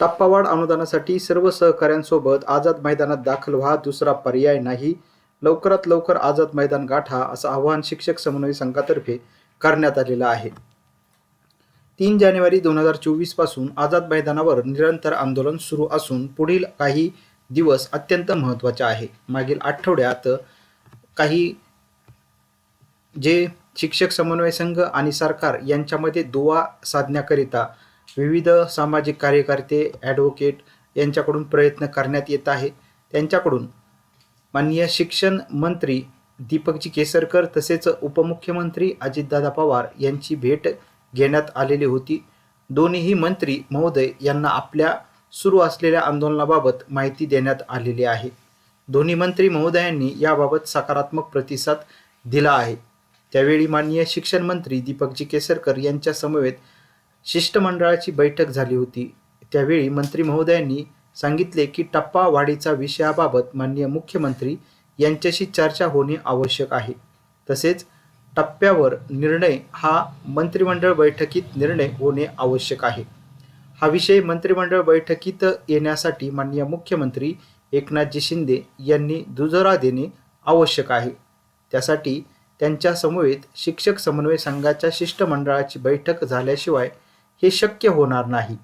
टप्पावाढ अनुदानासाठी सर्व सहकाऱ्यांसोबत आझाद मैदानात दाखल व्हा दुसरा पर्याय नाही. लवकरात लवकर आझाद मैदान गाठा असं आवाहन शिक्षक समन्वय संघातर्फे करण्यात आलेलं आहे. तीन जानेवारी दोन हजार चोवीसपासून आझाद मैदानावर निरंतर आंदोलन सुरू असून पुढील काही दिवस अत्यंत महत्त्वाचे आहे. मागील आठवड्यात काही जे शिक्षक समन्वय संघ आणि सरकार यांच्यामध्ये दुवा साधण्याकरिता विविध सामाजिक कार्यकर्ते ॲडव्होकेट यांच्याकडून प्रयत्न करण्यात येत आहे. त्यांच्याकडून माननीय शिक्षण मंत्री दीपकजी केसरकर तसेच उपमुख्यमंत्री अजितदादा पवार यांची भेट घेण्यात आलेली होती. दोन्हीही मंत्री महोदय यांना आपल्या सुरू असलेल्या आंदोलनाबाबत माहिती देण्यात आलेली आहे. दोन्ही मंत्री महोदयांनी याबाबत सकारात्मक प्रतिसाद दिला आहे. त्यावेळी माननीय शिक्षण मंत्री दीपकजी केसरकर यांच्या समवेत शिष्टमंडळाची बैठक झाली होती. त्यावेळी मंत्री महोदयांनी सांगितले की टप्पा वाढीचा विषयाबाबत माननीय मुख्यमंत्री यांच्याशी चर्चा होणे आवश्यक आहे. तसेच टप्प्यावर निर्णय हा मंत्रिमंडळ बैठकीत निर्णय होणे आवश्यक आहे. हा विषय मंत्रिमंडळ बैठकीत येण्यासाठी माननीय मुख्यमंत्री एकनाथजी शिंदे यांनी दुजोरा देणे आवश्यक आहे. त्यासाठी त्यांच्या समवेत शिक्षक समन्वय संघाच्या शिष्टमंडळाची बैठक झाल्याशिवाय हे शक्य होणार नाही.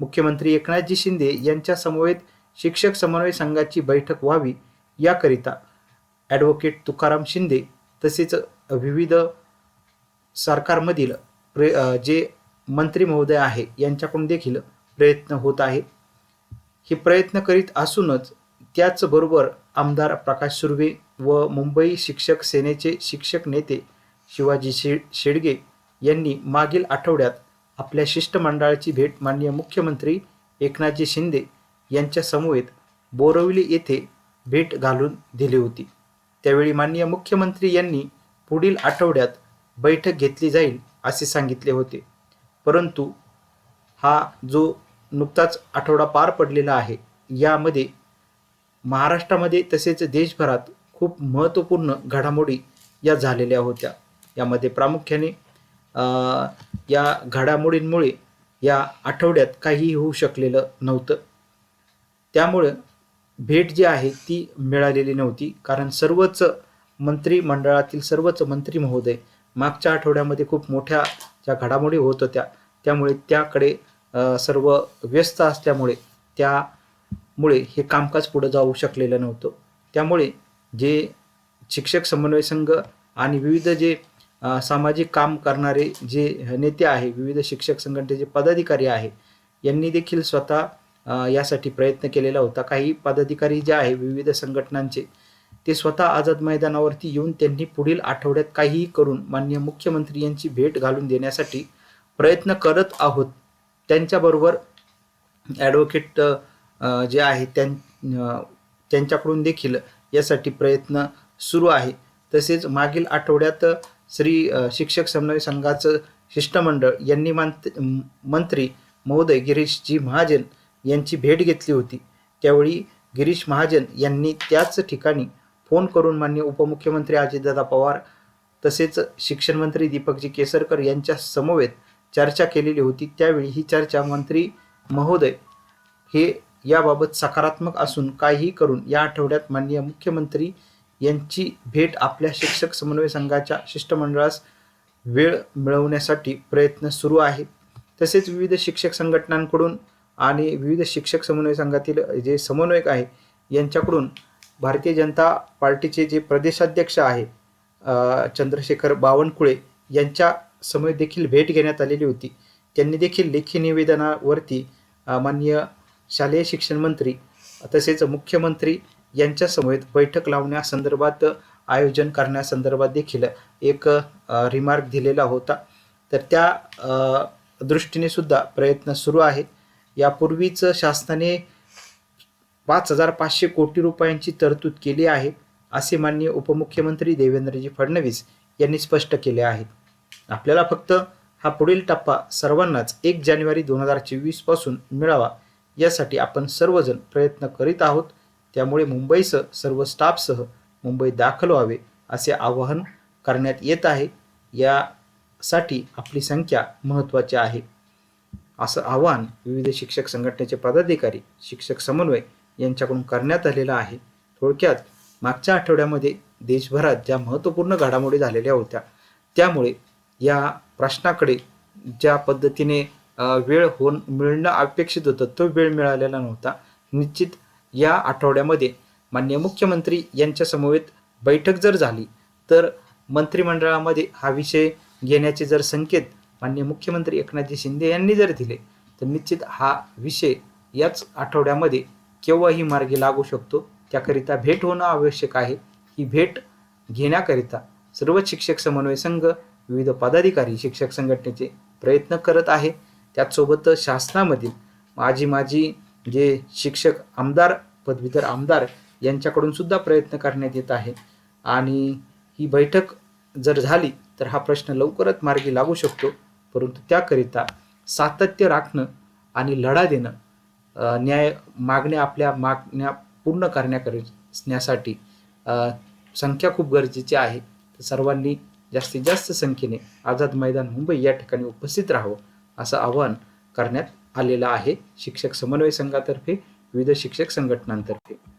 मुख्यमंत्री एकनाथजी शिंदे यांच्या समवेत शिक्षक समन्वय संघाची बैठक व्हावी याकरिता ॲडव्होकेट तुकाराम शिंदे तसेच विविध सरकारमधील प्रे जे मंत्री महोदय आहे यांच्याकडून देखील प्रयत्न होत आहे. हे प्रयत्न करीत असूनच त्याचबरोबर आमदार प्रकाश सुर्वे व मुंबई शिक्षक सेनेचे शिक्षक नेते शिवाजी शे शेडगे यांनी मागील आठवड्यात आपल्या शिष्टमंडळाची भेट माननीय मुख्यमंत्री एकनाथजी शिंदे यांच्या समवेत बोरवली येथे भेट घालून दिली होती. त्यावेळी माननीय मुख्यमंत्री यांनी पुढील आठवड्यात बैठक घेतली जाईल असे सांगितले होते. परंतु हा जो नुकताच आठवडा पार पडलेला आहे यामध्ये महाराष्ट्रामध्ये तसेच देशभरात खूप महत्त्वपूर्ण घडामोडी या झालेल्या होत्या. यामध्ये प्रामुख्याने या घडामोडींमुळे या आठवड्यात काहीही होऊ शकलेलं नव्हतं. त्यामुळं भेट जी आहे ती मिळालेली नव्हती. कारण सर्वच मंत्रिमंडळातील सर्वच मंत्री महोदय मागच्या आठवड्यामध्ये खूप मोठ्या ज्या घडामोडी होत होत्या त्यामुळे त्याकडे सर्व व्यस्त असल्यामुळे त्यामुळे हे कामकाज पुढं जाऊ शकलेलं नव्हतं. त्यामुळे जे शिक्षक समन्वय संघ आणि विविध जे सामाजिक काम करणारे जे नेते आहे विविध शिक्षक संघटनेचे पदाधिकारी आहे यांनी देखील स्वतः यासाठी प्रयत्न केलेला होता. काही पदाधिकारी जे आहे विविध संघटनांचे ते स्वतः आझाद मैदानावरती येऊन त्यांनी पुढील आठवड्यात काहीही करून माननीय मुख्यमंत्री यांची भेट घालून देण्यासाठी प्रयत्न करत आहोत. त्यांच्याबरोबर ॲडव्होकेट जे आहे त्यां त्यांच्याकडून देखील यासाठी प्रयत्न सुरू आहे. तसेच मागील आठवड्यात श्री शिक्षक समन्वय संघाचं शिष्टमंडळ यांनी मंत मंत्री महोदय गिरीशजी महाजन यांची भेट घेतली होती. त्यावेळी गिरीश महाजन यांनी त्याच ठिकाणी फोन करून मान्य उपमुख्यमंत्री अजितदादा पवार तसेच शिक्षणमंत्री दीपकजी केसरकर यांच्या समवेत चर्चा केलेली होती. त्यावेळी ही चर्चा मंत्री महोदय हे याबाबत सकारात्मक असून काहीही करून या आठवड्यात माननीय मुख्यमंत्री यांची भेट आपल्या शिक्षक समन्वय संघाच्या शिष्टमंडळास वेळ मिळवण्यासाठी प्रयत्न सुरू आहे तसेच विविध शिक्षक संघटनांकडून आणि विविध शिक्षक समन्वय संघातील जे समन्वयक आहे यांच्याकडून भारतीय जनता पार्टीचे जे प्रदेशाध्यक्ष आहे चंद्रशेखर बावनकुळे यांच्या समोर देखील भेट घेण्यात आलेली होती. त्यांनी देखील लेखी निवेदनावरती अ, माननीय शालेय शिक्षण मंत्री तसेच मुख्यमंत्री यांच्यासमवेत बैठक लावण्यासंदर्भात आयोजन करण्यासंदर्भात देखील एक रिमार्क दिलेला होता. तर त्या दृष्टीने सुद्धा प्रयत्न सुरू आहे यापूर्वीच शासनाने पाच हजार पाचशे कोटी रुपयांची तरतूद केली आहे असे माननीय उपमुख्यमंत्री देवेंद्रजी फडणवीस यांनी स्पष्ट केले आहे. आपल्याला फक्त हा पुढील टप्पा सर्वांनाच एक जानेवारी दोन हजार चोवीसपासून मिळावा यासाठी आपण सर्वजण प्रयत्न करीत आहोत. त्यामुळे मुंबईसह सर्व स्टाफसह मुंबईत दाखल व्हावे असे आवाहन करण्यात येत आहे. यासाठी आपली संख्या महत्त्वाची आहे. असं आवाहन विविध शिक्षक संघटनेचे पदाधिकारी शिक्षक समन्वय यांच्याकडून करण्यात आलेलं आहे. थोडक्यात मागच्या आठवड्यामध्ये देशभरात ज्या महत्त्वपूर्ण घडामोडी झालेल्या होत्या त्यामुळे या प्रश्नाकडे ज्या पद्धतीने वेळ होऊन मिळणं अपेक्षित होतं तो वेळ मिळालेला नव्हता. निश्चित या आठवड्यामध्ये मान्य मुख्यमंत्री यांच्यासमवेत बैठक जर झाली तर मंत्रिमंडळामध्ये हा विषय घेण्याचे जर संकेत मान्य मुख्यमंत्री एकनाथजी शिंदे यांनी जर दिले तर निश्चित हा विषय याच आठवड्यामध्ये केव्हाही मार्गी लागू शकतो. त्याकरिता भेट होणं आवश्यक आहे. ही भेट घेण्याकरिता सर्व शिक्षक समन्वय संघ विविध पदाधिकारी शिक्षक संघटनेचे प्रयत्न करत आहे. त्याचसोबत शासनामधील माझी माझी जे शिक्षक आमदार पदवीधर आमदार यांच्याकडून सुद्धा प्रयत्न करण्यात येत आहे. आणि ही बैठक जर झाली तर हा प्रश्न लवकरच मार्गी लागू शकतो. परंतु त्याकरिता सातत्य राखणं आणि लढा देणं न्याय मागण्या आपल्या मागण्या पूर्ण करण्याकरण्यासाठी संख्या खूप गरजेची आहे. तर सर्वांनी जास्तीत जास्त संख्येने आझाद मैदान मुंबई या ठिकाणी उपस्थित राहावं असं आवाहन करण्यात आलेला आहे. शिक्षक समन्वय संघातर्फे विविध शिक्षक संघटनांतर्फे.